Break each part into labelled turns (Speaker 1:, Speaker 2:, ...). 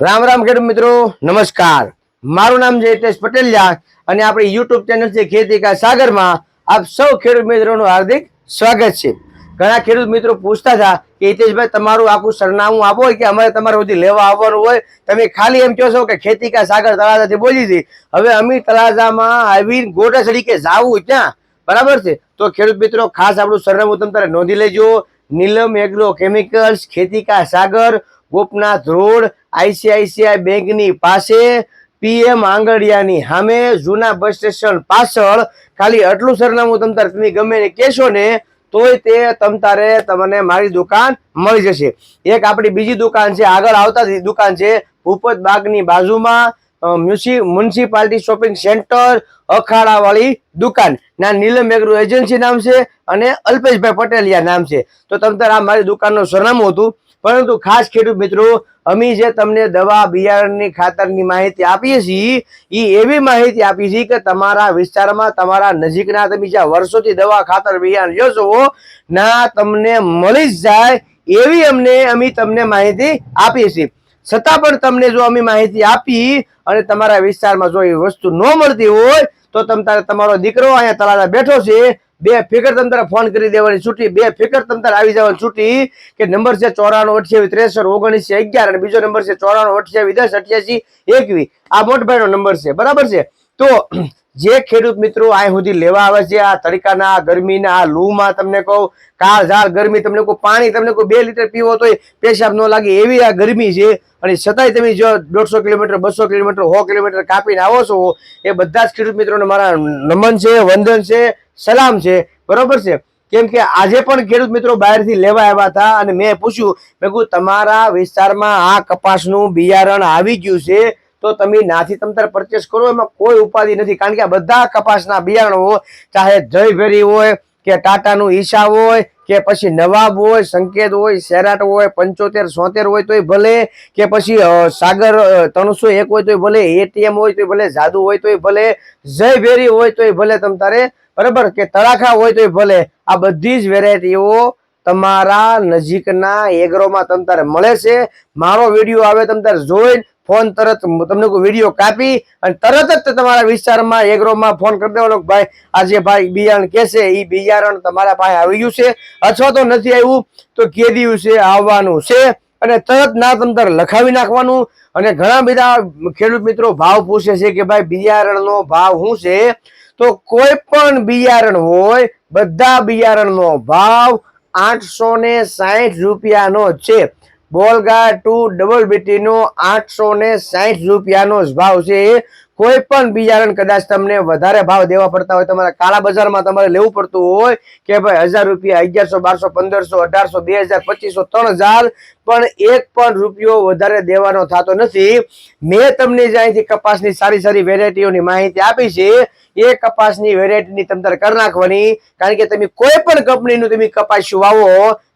Speaker 1: રામ રામ ખેડૂત મિત્રો, નમસ્કાર. મારું નામ છે હિતેશ પટેલિયા અને આપણી યુટ્યુબ ચેનલ છે ખેતી કા સાગરમાં આપ સૌ ખેડૂત મિત્રોનું હાર્દિક સ્વાગત છે. ઘણા ખેડૂત મિત્રો પૂછતા હતા કે હિતેશભાઈ, તમારું આખું સરનામું આપો કે અમારે તમારે સુધી લેવા આવવાનું હોય? તમે ખાલી એમ કહો છો કે ખેતી કા સાગર તળાજાથી બોલી હતી. હવે અમી તળાજામાં આવી ગોટા તરીકે જાવું ત્યાં બરાબર છે? તો ખેડૂત મિત્રો, ખાસ આપણું સરનામું તમે તારે નોંધી લેજો. નીલમ એગ્રો કેમિકલ્સ ખેતી કા સાગર ગોપનાથ રોડ આઈસીઆઈસીઆઈ બેંકની પાસે પીએમ આંગડિયાની સામે જૂના બસ સ્ટેશન પાછળ ખાલી આટલું સરનામું તમ તારે તમે ગમે ને કહેશો ને, તોય તે તમ તારે તમને મારી દુકાન મળી જશે. એક આપણી બીજી દુકાન છે, આગળ આવતા દુકાન છે ભૂપત બાગની બાજુમાં મ્યુનિસિપાલિટી શોપિંગ સેન્ટર અખાડાવાળી દુકાન. ના, નીલમ એગ્રો એજન્સી નામ છે અને અલ્પેશભાઈ પટેલિયા નામ છે. તો તમ તારે આ મારી દુકાનનું સરનામું હતું. પરંતુ ખાસ ખેડૂત મિત્રો, અમે જે તમને દવા, બિયારણની ખાતરની માહિતી આપીએ છીએ એ એવી માહિતી આપી છે કે તમારા વિસ્તારમાં, તમારા નજીકના તમે જ્યાં વર્ષોથી દવા, ખાતર, બિયારણ લ્યો ના તમને મળી જ જાય એવી અમને અમે તમને માહિતી આપીએ છીએ. છતાં પણ તમને જો અમે માહિતી આપી અને તમારા વિસ્તારમાં જો એ વસ્તુ ન મળતી હોય, તો તમ તમારો દીકરો અહીંયા તળાજા બેઠો છે બે ફિકર તંત્ર ફોન કરી દેવાની છૂટી, બે ફિકર તંત્ર આવી જવાની છૂટી કે નંબર છે ચોરાણું, અઠ્યાવીસ, ત્રેસઠ, ઓગણીસ અગિયાર અને બીજો નંબર છે ચોરાણું, અઠ્યાવીસ, દસ, અઠ્યાસી, એકવીસ. આ મોટભાઈનો નંબર છે, બરાબર છે? તો જે ખેડૂત મિત્રો આ સુધી લેવા આવે છે, આ તડકાના ગરમીના, આ લૂમાં તમને કહું, કાળ, ઝાળ, ગરમી, તમને કોઈ પાણી, તમને કોઈ બે લીટર પીવો તો પેશાબ ન લાગે એવી આ ગરમી છે. અને છતાંય તમે જો દોઢસો કિલોમીટર, બસો કિલોમીટર, સો કિલોમીટર કાપીને આવો છો, એ બધા જ ખેડૂત મિત્રોને મારા નમન છે, વંદન છે. સલામ છે. બરોબર છે? કેમ કે આજે પણ ખેડૂત મિત્રો બહારથી લેવા આવ્યા હતા અને મેં પૂછ્યું, મેં કીધું, તમારા વિસ્તારમાં આ કપાસનું બિયારણ આવી ગયું છે, તો તમે નાથી તમ તારે પરચેસ કરો. એમાં કોઈ ઉપાધિ નથી. કારણ કે આ બધા કપાસના બિયારણો, ચાહે જયભેરી હોય, કે ટાટાનું ઈશા હોય, કે પછી નવાબ હોય, સંકેત હોય, સેરાટ હોય, પંચોતેર, સોતેર હોય તોય ભલે, કે પછી સાગર ત્રણસો એક હોય તોય ભલે, એટીએમ હોય તોય ભલે, જાદુ હોય તોય ભલે, જયભેરી હોય તોય ભલે તમ તારે બરાબર? કે તળાખા હોય તોય ભલે. આ બધી જ વેરાયટીઓ તમારા નજીકના એગ્રોમાં તમ તારે મળે છે. મારો વીડિયો આવે તમ તારે જોઈને ફોન તરત તમને કોઈ વીડિયો કાપી અને તરત જ તમારા વિસ્તારમાં એગ્રોમાં ફોન કરી દેવાનો ભાઈ આ જે ભાઈ બિયારણ કે છે એ બિયારણ તમારા પાસે આવી ગયું છે અથવા તો નથી આવ્યું, તો કે દિવસે આવવાનું છે. અને તરત ના તમ તારે લખાવી નાખવાનું. અને ઘણા બધા ખેડૂત મિત્રો ભાવ પૂછે છે કે ભાઈ, બિયારણનો ભાવ શું છે? તો કોઈ પણ બિયારણ હોય, બધા બિયારણનો ભાવ આઠસો ને સાહીઠ રૂપિયાનો છે. બોલગા ટુ ડબલ બીટીનો આઠસો ને સાહીઠ રૂપિયાનો જ ભાવ છે. કોઈ પણ બિયારણ કદાચ તમને વધારે ભાવ દેવા પડતા હોય, તમારે કાળા બજારમાં તમારે લેવું પડતું હોય કે ભાઈ હજાર રૂપિયા, અગિયારસો, બારસો, પંદરસો, અઢારસો, બે હજાર, પચીસો, ત્રણ હજાર, પણ એક પણ રૂપિયો વધારે દેવાનો થતો નથી. મેં તમને જે અહીંથી કપાસની સારી સારી વેરાયટીઓની માહિતી આપી છે, એ કપાસની વેરાયટીની તમે તારે કરી નાખવાની. કારણ કે તમે કોઈ પણ કંપનીનું તમે કપાસ વાવો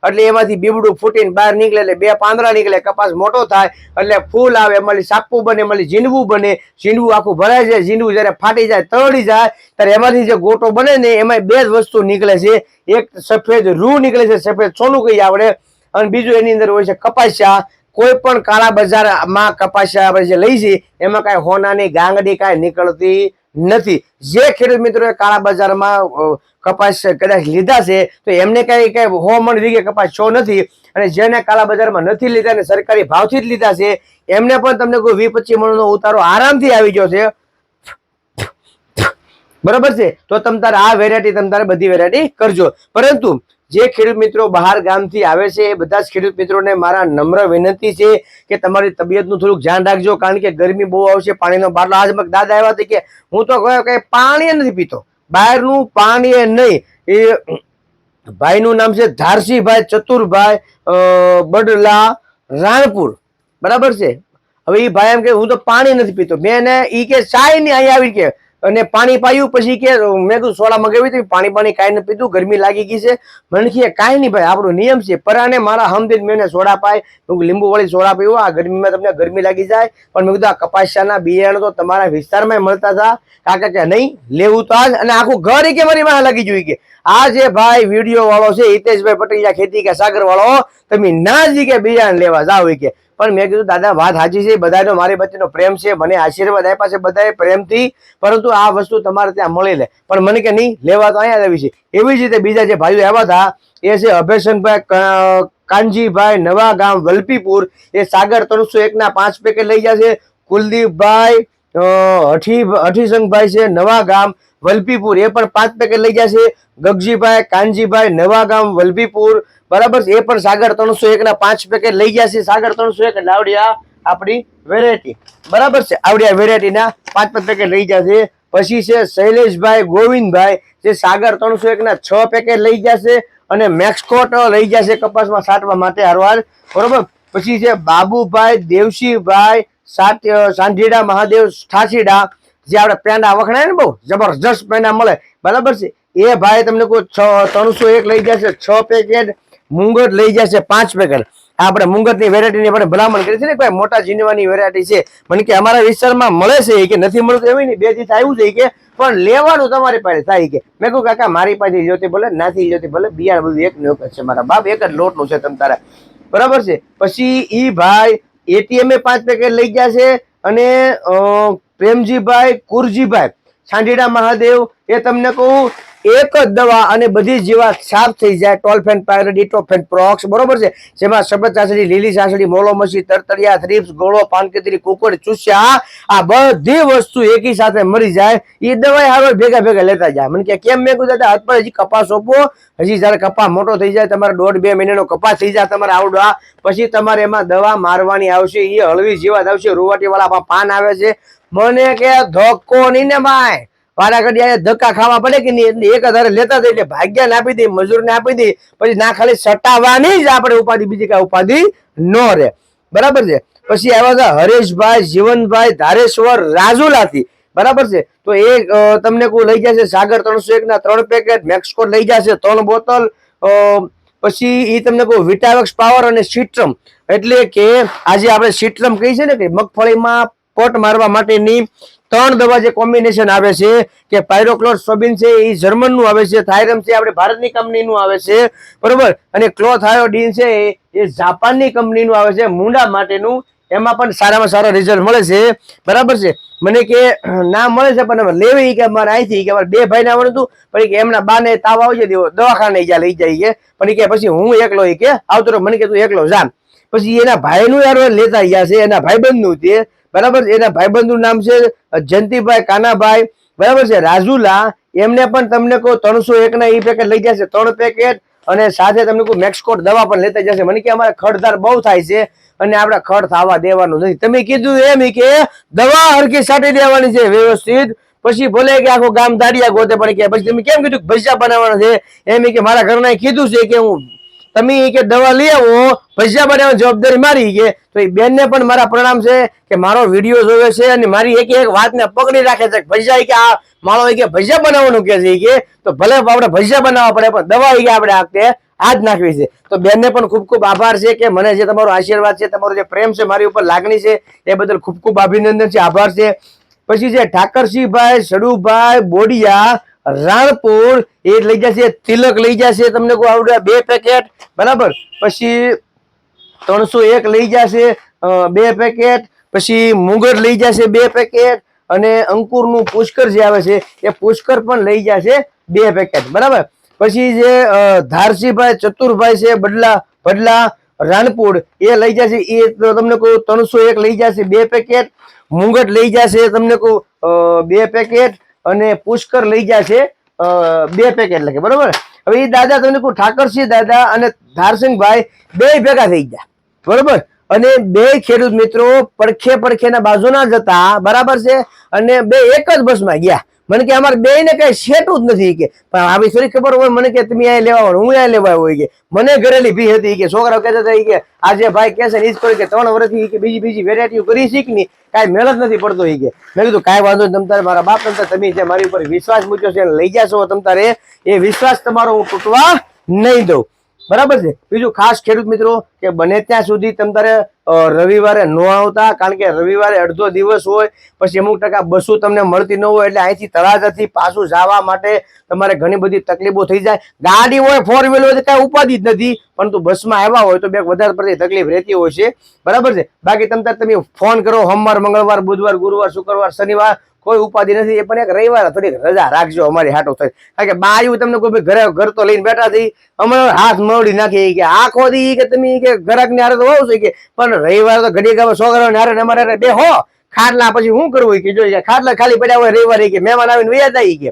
Speaker 1: એટલે એમાંથી બીબડું ફૂટીને બહાર નીકળે એટલે બે પાંદડા નીકળે, કપાસ મોટો થાય, એટલે ફૂલ આવે એમાંથી સાપવું બને એમાંથી ઝીંડવું બને. ઝીંડવું આખું ભરાય જાય, ઝીંડવું જ્યારે ફાટી જાય, તળી જાય, ત્યારે એમાંથી જે ગોટો બને ને એમાં બે જ વસ્તુ નીકળે છે. એક સફેદ રૂ નીકળે છે, સફેદ સોનું કહીએ આપણે. અને બીજું એની અંદર હોય છે કપાસિયા. કોઈ પણ કાળા બજારમાં કપાસિયા આપણે જે લઈ છે એમાં કાંઈ હોનાની ગાંગડી કાંઈ નીકળતી નથી. જે ખેડૂત મિત્રોએ કાળા બજારમાં કપાસ કદાચ લીધા છે, તો એમને કઈ કઈ હો મણ કપાસ છો નથી અને જેને કાળા બજારમાં નથી લીધા સરકારી ભાવથી જ લીધા છે, એમને પણ તમને કોઈ વી પચીસ મણનો ઉતારો આરામથી આવી ગયો છે. બરાબર છે? તો તમ તારે આ વેરાયટી તમ તારે બધી વેરાયટી કરજો. પરંતુ જે ખેડૂત મિત્રો બહાર ગામથી આવે છે, એ બધા જ ખેડૂત મિત્રોને મારા નમ્ર વિનંતી છે કે તમારી તબિયતનું થોડુંક ધ્યાન રાખજો, કારણ કે ગરમી બહુ આવશે, પાણીનો બાટલો આજ દાદા આવ્યા હતા કે હું તો કહ્યું કે પાણી નથી પીતો, બહારનું પાણી એ નહીં, એ ભાઈનું નામ છે ધારસીભાઈ ચતુરભાઈ બડલા, રાણપુર, બરાબર છે? હવે એ ભાઈ એમ કે હું તો પાણી નથી પીતો, મેં એને ઈ કે ચાય નહીં અહીંયા આવી કે અને પાણી પાયું પછી કે, મેં કીધું સોડા મગાવી હતી, પાણી પાણી કાંઈ ન પીધું, ગરમી લાગી ગઈ છે. મને કાંઈ નહીં ભાઈ, આપણો નિયમ છે. પરાને મારા હમદિન મેં સોડા પાય, હું લીંબુવાળી સોડા પીવું, આ ગરમીમાં તમને ગરમી લાગી જાય. પણ મેં કીધું, આ કપાસિયાના બિયારણ તો તમારા વિસ્તારમાં મળતા હતા કાકા કે, નહીં, લેવું તો આજ, અને આખું ઘર કે મારી વાહ લાગી જોઈ કે આ જે ભાઈ વીડિયો વાળો છે, હિતેશભાઈ પટેલિયા ખેતી કે સાગર વાળો તમે ના જી કે બિયારણ લેવા ઈ કે. પણ મેં કીધું દાદા વાત સાચી છે બધાનો મારી વચ્ચેનો પ્રેમ છે મને આશીર્વાદ આપ્યા છે બધાએ પ્રેમથી પરંતુ આ વસ્તુ તમારે ત્યાં મળી લે. પણ મને કે નહીં લેવા તો અહીંયા આવી છે. એવી જ રીતે બીજા જે ભાઈઓ આવ્યા હતા એ છે અભયશંકભાઈ કાનજીભાઈ નવા ગામ વલપીપુર એ સાગર ત્રણસો એકના પાંચ પેકેટ લઈ જશે કુલદીપભાઈ અ, હઠી અઠીસંગભાઈ છે, નવા ગામ વલપીપુર એ પણ પાંચ પેકેટ લઈ જશે ગગજીભાઈ, કાનજીભાઈ, નવા ગામ વલભીપુર. બરાબર એ પણ સાગર ત્રણસો એક ના પાંચ પેકેટ લઈ ગયા છે. સાગર ત્રણસો એક લાવડિયા આપણી વેરાયટી બરાબર છે? આવડિયા વેરાયટીના પાંચ પાંચ પેકેટ લઈ જશે પછી છે શૈલેષભાઈ, ગોવિંદભાઈ. જે સાગર ત્રણસો એક ના છ પેકેટ લઈ જશે અને મેક્સકોટ લઈ જશે કપાસમાં સાટવા માટે હારવાર. બરોબર? પછી છે બાબુભાઈ, દેવશીભાઈ સાત સાંઢીડા મહાદેવ ઠાસીડા, જે આપણે પેંડા વખણાય ને બહુ જબરજસ્ત પેંડા મળે. બરાબર છે? એ ભાઈ તમને કોઈ છ ત્રણસો એક લઈ જશે, છ પેકેટ મુંગર લઈ જશે, પાંચ પેકેટ. આપણે મુંગરની વેરાયટીની આપણે ભલામણ કરી છે ને કોઈ મોટા જીનવાની વેરાયટી છે. મને કે અમારા વિસ્તારમાં મળે છે કે નથી મળતું એવી નહીં, બે દિવસ આવ્યું છે કે, પણ લેવાનું તમારી પાસે થાય કે. મેં કહું, કાકા, મારી પાસે જોતી ભલે, નાથી જોતી ભલે, બિયારણ બધું એક ને છે મારા બાપ, એક જ લોટનું છે તમ તારા. બરાબર છે? પછી ઈ ભાઈ એટીએમ એ પાંચ પેકેટ લઈ ગયા છે અને પ્રેમજીભાઈ, કુરજીભાઈ છાંડીડા મહાદેવ, એ તમને કહું એક જ દવા અને બધી જીવાત સાફ થઈ જાય. ટોલફેન, પાયરોડ ઇટોફેન પ્રોક્સ, બરોબર છે? જેમાં સફેદ ચાસડી લીલી ચાસડી મોલોમસી તરતરિયા થ્રીપ્સ, ગોળો, પાનકેતરી, કુકડ, ચૂસ્યા, આ બધી વસ્તુ એકી સાથે મરી જાય. એ દવાઈ હારો ભેગા ભેગા લેતા જાય. મને કે, કેમ મેં કીધું હાથ પર હજી કપાસ સોંપો હજી જયારે કપા મોટો થઈ જાય, તમારે દોઢ બે મહિનાનો કપાસ થઈ જાય, તમારે આવડવા. પછી તમારે એમાં દવા મારવાની આવશે એ હળવી જીવાત આવશે રૂવાટી વાળા પાન આવે છે. મને કે, ધક્કો નહીં ને ભાઈ. વાડા ઘડી આયા ધક્કા ખાવા પડે કે નહીં? એટલે એક હજાર લેતા હતા એટલે ભાગ્યાને આપી દે મજૂરને આપી દે પછી ના ખાલી સટાવવાની જ આપણે ઉપાધિ બીજી કાંઈ ઉપાધિ ન રહે. બરાબર છે? પછી આવ્યા હતા હરેશભાઈ જીવનભાઈ ધારેશ્વર રાજુલાથી. બરાબર છે? તો એ તમને કોઈ લઈ જશે સાગર ત્રણસો એક ના ત્રણ પેકેટ મેક્સકો લઈ જશે ત્રણ બોતલ અ, પછી એ તમને કહું વિટાવેક્સ પાવર અને સિટ્રમ. એટલે કે આજે આપણે સિટ્રમ કહી છે ને કે મગફળીમાં કોટ મારવા માટેની ત્રણ દવા જે કોમ્બિનેશન આવે છે, કે પાયરોક્લોર સોબિન છે, એ જર્મનનું આવે છે થાયરમ છે, આપણે ભારતની કંપનીનું આવે છે, બરોબર અને ક્લોથાયોડીન છે, એ- જાપાનની કંપનીનું આવે છે, મૂંડા માટેનું, એમાં પણ સારામાં સારા રિઝલ્ટ મળે છે, બરાબર છે મને કે, ના મળે છે, પણ લેવી કે મારે અહીંથી કે અમારે બે ભાઈ ના હતું, પણ કે એમના બાને તાવ આવશે તેઓ દવાખાને જ્યાં લઈ જાય કે પણ કે પછી હું એકલો કે, આવતો. મને કે તું એકલો જા પછી એના ભાઈનું યાર લેતા ગયા છે, એના ભાઈબંધનું તે બરાબર એના ભાઈબંધનું નામ છે જયંતિભાઈ કાનાભાઈ. બરાબર છે? રાજુલા, એમને પણ તમને કહો, ત્રણસો એક ના ઈ પેકેટ લઈ જશે. ત્રણ પેકેટ અને સાથે તમને કોઈ મેક્સકોટ દવા પણ લેતા જશે. મને કે અમારે ખડધાર બહુ થાય છે અને આપણે ખડ થવા દેવાનું નથી. તમે કીધું એમ કે દવા હરકી સાટી દેવાની છે વ્યવસ્થિત. પછી ભલે કે આખું ગામ દાડિયા ગોતે પણ કે, પછી તમે કેમ કીધું ભજીયા બનાવવાના છે? એમ કે મારા ઘરના કીધું છે કે હું તમે કે દવા લઈ આવો ભજીયા બનાવવાની જવાબદારી મારી કે. તો એ બેનને પણ મારા પ્રણામ છે કે મારો વીડિયો જોવે છે અને મારી એક એક વાતને પકડી રાખે છે ભજીયા કે આ ઈ કે ભજીયા બનાવવાનું કે છે કે. તો ભલે આપણે ભજીયા બનાવવા પડે, પણ દવા કે આપણે આ આજ નાખવી છે. તો બેનને પણ ખૂબ ખૂબ આભાર છે કે મને જે તમારો આશીર્વાદ છે, તમારો જે પ્રેમ છે, મારી ઉપર લાગણી છે, એ બદલ ખૂબ ખૂબ અભિનંદન છે, આભાર છે. પછી છે ઠાકરસિંહભાઈ, સડુભાઈ બોડિયા રાણપુર. એ લઈ જશે, તિલક લઈ જશે, તમને કોઈ આવડે બે પેકેટ બરાબર? પછી ત્રણસો એક લઈ જશે બે પેકેટ પછી મુગર લઈ જશે બે પેકેટ અને અંકુરનું પુષ્કર જે આવે છે, એ પુષ્કર પણ લઈ જશે બે પેકેટ બરાબર? પછી જે ધારસીભાઈ, ચતુરભાઈ છે, બદલા બદલા રાણપુર, એ લઈ જશે. એ તમને કહું ત્રણસો એક લઈ જશે બે પેકેટ મુંગટ લઈ જશે તમને કહું બે પેકેટ અને પુષ્કર લઈ ગયા છે બે પેકેટ લખે બરોબર? હવે એ દાદા તમને કહું, ઠાકરસિંહ દાદા અને ધારસિંહભાઈ બે ભેગા થઈ ગયા, બરોબર? અને બે ખેડૂત મિત્રો પડખે પડખેના બાજુના જ હતા, બરાબર છે? અને બે એક જ બસમાં ગયા. મને કે અમારે બે ને કઈ શેટું જ નથી કે. પણ આવી થોડી ખબર હોય, મને કે તમે અહીંયા લેવા હોય હું અહીંયા લેવા હોય કે. મને ઘરેલી ભી હતી કે, છોકરાઓ કહેતા હતા કે આજે ભાઈ કહેશે ને ઈ કે, ત્રણ વર્ષથી કે બીજી બીજી વેરાયટીઓ કરી શીખની કાંઈ મહેનત નથી પડતો ઈ કે. મેં કીધું, કાંઈ વાંધો તમ તારે મારા બાપ, તમ તમે જે મારી ઉપર વિશ્વાસ મૂક્યો છે લઈ જશો, તમ તારે એ વિશ્વાસ તમારો હું તૂટવા નહીં દઉં. બરાબર છે? બીજું ખાસ ખેડૂત મિત્રો કે બને ત્યાં સુધી તમ તારે રવિવારે ન આવતા, કારણ કે રવિવારે અડધો દિવસ હોય, પછી અમુક ટકા બસો તમને મળતી ન હોય, એટલે અહીંથી તળાજાથી પાછું જવા માટે તમારે ઘણી બધી તકલીફો થઈ જાય. ગાડી હોય ફોર વ્હીલર હોય, તો કાંઈ ઉપાધિ જ નથી, પરંતુ બસમાં આવ્યા હોય તો બે વધારે પડતી તકલીફ રહેતી હોય છે. બરાબર છે? બાકી તમ તમે ફોન કરો, સોમવાર, મંગળવાર, બુધવાર, ગુરુવાર, શુક્રવાર, શનિવાર કોઈ ઉપાધિ નથી, એ પણ એક રવિવાર થોડીક રજા રાખજો અમારી હાટો થઈ. કારણ કે બાયું તમને કોઈ ઘરે ઘર તો લઈને બેઠા થઈ હમણાં હાથ મળી નાખી કે આખો દી કે તમે કે ઘરાક ને હારે તો હોવ કે, પણ રવિવાર તો ઘડી ગામે છોકરાઓ ને હારે અમારે બે હો. ખાટલા પછી શું કરવું કે, જો ખાટલા ખાલી પડ્યા હોય રવિવારે કે મહેમાન આવીને વયા જાય કે.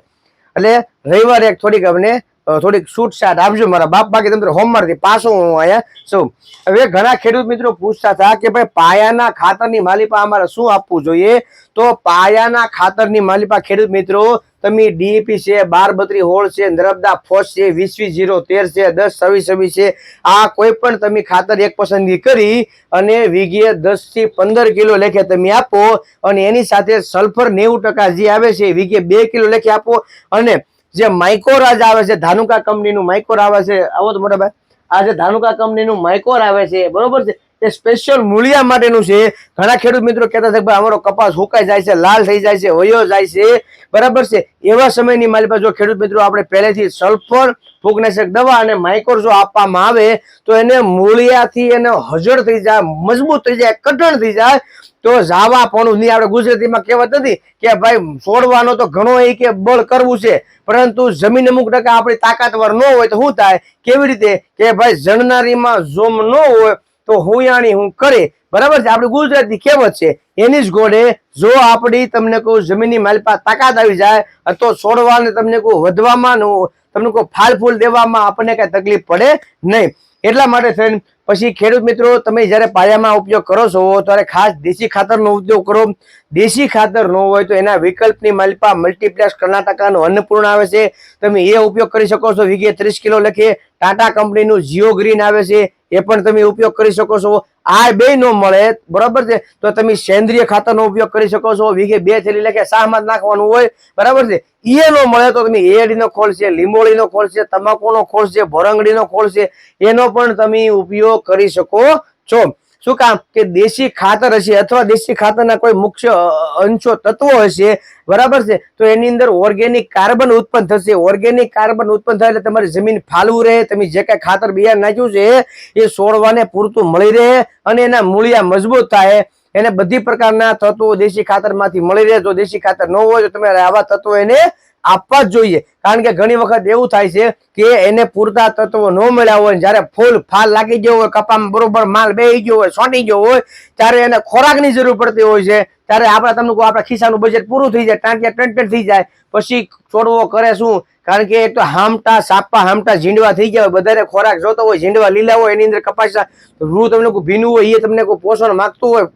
Speaker 1: એટલે રવિવારે થોડીક અમને થોડીક છૂટછાટ આપજો મારા બાપ બાકી તમે હોમવારથી પાછો હું અહીંયા. છું હવે ઘણા ખેડૂત મિત્રો પૂછતા હતા કે ભાઈ, પાયાના ખાતરની માલિપા અમારે શું આપવું જોઈએ? તો પાયાના ખાતરની માલિપા ખેડૂત મિત્રો, તમે ડીએપી છે બાર બત્રી હોળ છે, નર્મદા ફોસ છે વીસ વીસ જીરો તેર છે, દસ છવ્વીસ છવ્વીસ છે, આ કોઈ પણ તમે ખાતર એક પસંદગી કરી અને વીઘે દસથી પંદર કિલો લેખે તમે આપો અને એની સાથે સલ્ફર નેવું ટકા જે આવે છે વીઘે બે કિલો લેખે આપો અને જે માઇકોરાજ આવે છે, ધાનુકા કંપનીનું માઇકોર આવે છે. આવો તો મોટા ભાઈ. આ જે ધાનુકા કંપનીનું માઇકોર આવે છે બરોબર છે? એ સ્પેશિયલ મૂળિયા માટેનું છે. ઘણા ખેડૂત મિત્રો કહેતા છે ભાઈ, અમારો કપાસ સુકાઈ જાય છે, લાલ થઈ જાય છે, વયો જાય છે. બરાબર છે? એવા સમયની મારી પાસે જો ખેડૂત મિત્રો આપણે પહેલેથી સલ્ફર, ફૂગનાશક દવા અને માઇકોર જો આપવામાં આવે, તો એને મૂળિયાથી એને હજળ થઈ જાય, મજબૂત થઈ જાય, કઠણ થઈ જાય. તો જાવા પણ નહીં. આપણે ગુજરાતીમાં કહેવત નથી કે ભાઈ, છોડવાનો તો ઘણો એ કે બળ કરવું છે. પરંતુ જમીન અમુક ટકા આપણી તાકાતવર ન હોય તો શું થાય? કેવી રીતે? કે ભાઈ જણનારીમાં જોમ ન હોય તો હુંયાણી હું કરે. બરાબર છે? આપણી ગુજરાતી કહેવત છે, એની જ ઘોડે જો આપણી તમને કોઈ જમીનની માલપા તાકાત આવી જાય તો છોડવાને તમને કોઈ વધવામાં તમને કોઈ ફાલ ફૂલ દેવામાં આપણને કઈ તકલીફ પડે નહીં. એટલા માટે થઈને પછી ખેડૂત મિત્રો, તમે જ્યારે પાયામાં ઉપયોગ કરો છો, ત્યારે ખાસ દેશી ખાતરનો ઉપયોગ કરો. દેશી ખાતર ન હોય તો એના વિકલ્પની માલિપા મલ્ટીપ્લેક્સ કર્ણાટકાનું અન્નપૂર્ણ આવે છે. તમે એ ઉપયોગ કરી શકો છો. વીઘે ત્રીસ કિલો લખે ટાટા કંપનીનું જીઓ ગ્રીન આવે છે. એ પણ તમે ઉપયોગ કરી શકો છો. આ બે નો મળે, બરાબર છે? તો તમે સેન્દ્રિય ખાતરનો ઉપયોગ કરી શકો છો. વીઘે બે થેલી લખે શાહમાં નાખવાનું હોય, બરાબર છે? એ નો મળે તો તમે એડીનો ખોળ છે, લીંબોળીનો ખોળ છે, તમાકુનો ખોળ છે, ભરંગડીનો ખોળ છે, એનો પણ તમે ઉપયોગ કરી શકો છો. શું કામ? કે દેશી ખાતર હશે અથવા દેશી ખાતરના કોઈ મુખ્ય અંશો, તત્વો હશે, બરાબર છે? તો એની અંદર ઓર્ગેનિક કાર્બન ઉત્પન્ન થશે. ઓર્ગેનિક કાર્બન ઉત્પન્ન થાય એટલે તમારી જમીન ફાલવું રહે. તમે જે કાંઈ ખાતર બિયારણ નાખ્યું છે, એ છોડવાને પૂરતું મળી રહે અને એના મૂળિયા મજબૂત થાય. એને બધી પ્રકારના તત્વો દેશી ખાતરમાંથી મળી રહે. જો દેશી ખાતર ન હોય, તો તમારે આવા તત્વો એને આપવા જ જોઈએ. કારણ કે ઘણી વખત એવું થાય છે કે એને પૂરતા તત્વો ન મળ્યા હોય જ્યારે ફૂલ ફાલ લાગી ગયો હોય, કપામાં બરોબર માલ બેહી ગયો હોય, સોંટી ગયો હોય, ત્યારે એને ખોરાકની જરૂર પડતી હોય છે. ત્યારે આપણે તમને કહું, આપણા ખિસ્સાનું બજેટ પૂરું થઈ જાય, ટાંટિયા ટંટન થઈ જાય. પછી છોડવો કરે શું? કારણ કે એક તો હામટા, સાપા હામટા ઝીંડવા થઈ ગયા હોય, બધાને ખોરાક જોતો હોય, ઝીંડવા લીલા હોય, એની અંદર કપાસ રૂ તમને કોઈ ભીનું હોય, એ તમને કોઈ પોષણ માગતું હોય,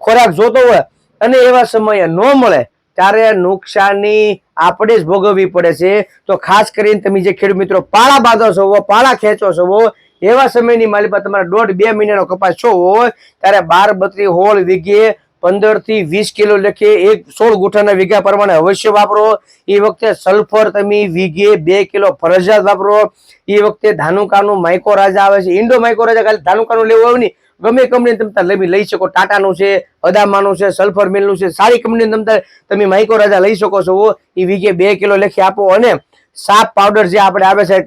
Speaker 1: ખોરાક જોતો હોય, અને એવા સમયે ન મળે. ત્યારે નુકસાની આપણે જ ભોગવવી પડે છે. તો ખાસ કરીને તમે જે ખેડૂત મિત્રો પાળા બાંધો છો પાળા ખેંચો છો એવા સમયની માલિકા તમારે દોઢ બે મહિનાનો કપાસ છો હોય ત્યારે બાર બત્રી હોળ વીઘે પંદરથી વીસ કિલો લખે, એક સોળ ગુઠાના વીઘા પ્રમાણે અવશ્ય વાપરો. એ વખતે સલ્ફર તમે વીઘે બે કિલો ફરજિયાત વાપરો. એ વખતે ધાનુકાનું માઇકો રાજા આવે છે. ઇન્ડો માઇકો રાજા ખાલી ધાનુકાનું લેવું આવે નહીં. ગમે કંપની તમે તાર લઈ લઈ શકો, ટાટાનું છે, અદામાનું છે સલ્ફર મિલનું છે, સારી કંપની તમે તમે માઇકો રાજા લઈ શકો છો એ વીઘે બે કિલો લખી આપો અને સાપ પાવડર જે આપણે આવે છે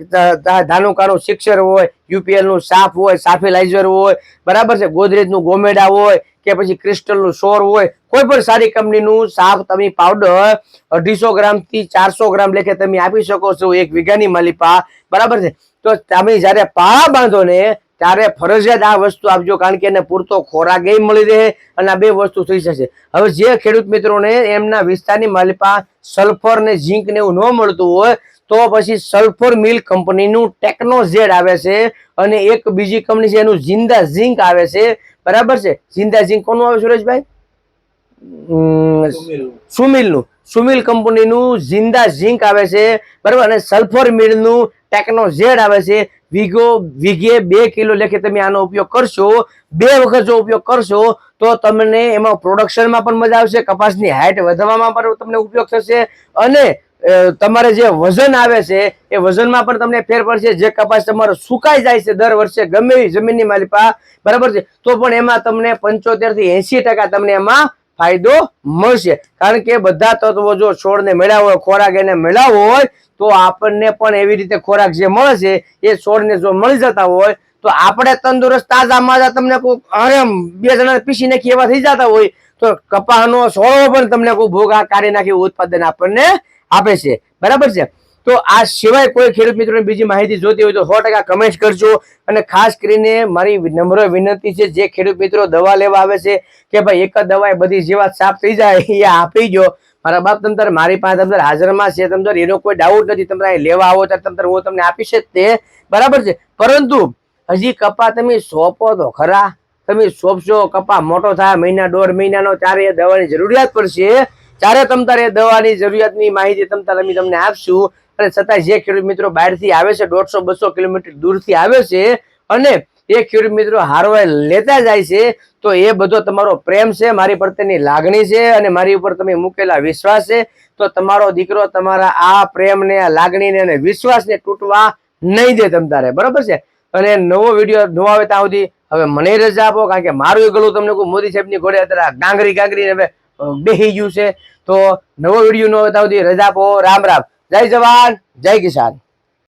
Speaker 1: ધાનુકાનું સિક્સર હોય યુપીએલનું સાફ હોય સાફિલાઇઝર હોય, બરાબર છે, ગોદરેજનું ગોમેડા હોય, કે પછી ક્રિસ્ટલનું સોર હોય, કોઈ પણ સારી કંપનીનું સાફ તમે પાવડર અઢીસો ગ્રામથી ચારસો ગ્રામ લેખે તમે આપી શકો છો એક વીઘાની માલિપા, બરાબર છે. તો તમે જ્યારે પાળા બાંધો ને ત્યારે ફરજિયાત આ વસ્તુ આપજો, કારણ કે એને પૂરતો ખોરાક એ મળી રહે અને આ બે વસ્તુ થઈ જશે. હવે જે ખેડૂત મિત્રોને એમના વિસ્તારની માલિપા સલ્ફર ને ઝીંક ને એવું ન મળતું હોય, તો પછી સલ્ફર મિલ કંપનીનું ટેકનોઝેડ આવે છે અને એક બીજી કંપની છે, એનું જિંદા ઝીંક આવે છે. બરાબર છે? જિંદા ઝીંક કોનું આવે સુરેશભાઈ? સુમિલનું. સુમિલ કંપનીનું જિંદા ઝીંક આવે છે. બરાબર? અને સલ્ફર મિલનું ટેકનો ઝેડ આવે છે. વીઘો વીઘે બે કિલો લેખે તમે આનો ઉપયોગ કરશો, બે વખત જો ઉપયોગ કરશો, તો તમને એમાં પ્રોડક્શનમાં પણ મજા આવશે, કપાસની હાઇટ વધવામાં પણ તમને ઉપયોગ થશે અને તમારે જે વજન આવે છે, એ વજનમાં પણ તમને ફેર પડશે. જે કપાસ તમારો સુકાઈ જાય છે દર વર્ષે, ગમે એવી જમીનની માલિપા બરાબર છે? તો પણ એમાં તમને પંચોતેરથી એસી ટકા તમને એમાં ફાયદો મળશે. કારણ કે બધા તત્વો જો છોડને મેળાવો હોય ખોરાક એને મેળવવો હોય, તો આપણને પણ એવી રીતે ખોરાક જે મળે છે, એ છોડને જો મળી જતા હોય, તો આપણે તંદુરસ્ત, તાજા માજા તમને કોઈ અરે બે જણા પીસી નાખી એવા થઈ જતા હોય, તો કપાહનો સોળો પણ તમને કોઈ ભોગ કાઢી નાખી ઉત્પાદન આપણને આપે છે. બરાબર છે? તો આ સિવાય કોઈ ખેડૂત મિત્રોને બીજી માહિતી જોતી હોય તો સો ટકા કમેન્ટ કરજો. અને ખાસ કરીને મારી નમ્ર વિનંતી છે, જે ખેડૂત મિત્રો દવા લેવા આવે છે, કે ભાઈ એક જ દવાએ બધી જેવા સાફ થઈ જાય, એ આપી જો મારા બાપ તમતર મારી પાસે તમતર હાજરમાં છે તમતર એનો કોઈ ડાઉટ નથી, તમે અહીં લેવા આવો ત્યારે તમતર હું તમને આપીશ જ તે. બરાબર છે? પરંતુ હજી કપા તમે સોંપો તો ખરા. તમે સોંપશો, કપા મોટો થાય, મહિના, દોઢ મહિનાનો ત્યારે એ દવાની જરૂરિયાત પડશે. ત્યારે તમ તારે એ દવાની જરૂરિયાતની માહિતી તમ તારે અમે તમને આપશું. અને છતાં જે ખેડૂત મિત્રો બહારથી આવે છે, દોઢસો, બસો કિલોમીટર દૂરથી આવે છે અને એ ખેડૂત મિત્રો હારવાય લેતા જાય છે, તો એ બધો તમારો પ્રેમ છે, મારી પ્રત્યેની લાગણી છે અને મારી ઉપર તમે મૂકેલા વિશ્વાસ છે, તો તમારો દીકરો તમારા આ પ્રેમને લાગણીને અને વિશ્વાસને તૂટવા નહીં દે તમ તારે, બરાબર છે? અને નવો વીડિયો ન આવે ત્યાં સુધી હવે મને રજા આપો, કારણ કે મારું એ ગળું તમને કોઈ મોદી સાહેબની ઘોડે અત્યારે ગાંગરી ગાંગરી હવે બેસી ગયું છે, તો નવો વીડિયો ન આવે ત્યાં સુધી રજા આપો, રામ રામ. જય જવાન જય કિસાન.